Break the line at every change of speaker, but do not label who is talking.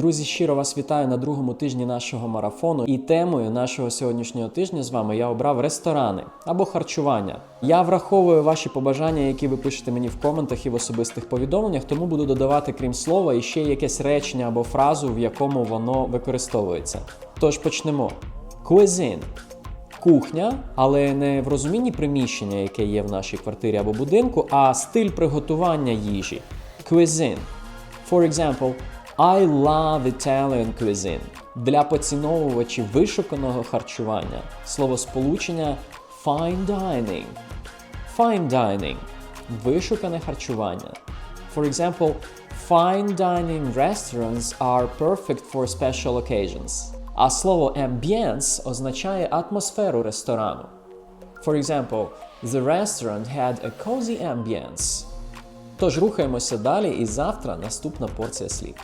Друзі, щиро вас вітаю на другому тижні нашого марафону. І темою нашого сьогоднішнього тижня з вами я обрав ресторани або харчування. Я враховую ваші побажання, які ви пишете мені в коментах і в особистих повідомленнях, тому буду додавати, крім слова, іще якесь речення або фразу, в якому воно використовується. Тож почнемо. Cuisine – кухня, але не в розумінні приміщення, яке є в нашій квартирі або будинку, а стиль приготування їжі. Cuisine. For example, I love Italian cuisine. Для поціновувачів вишуканого харчування словосполучення fine dining. Fine dining вишукане харчування. For example, fine dining restaurants are perfect for special occasions. А слово ambience означає атмосферу ресторану. For example, the restaurant had a cozy ambience. Тож рухаємося далі, і завтра наступна порція слів.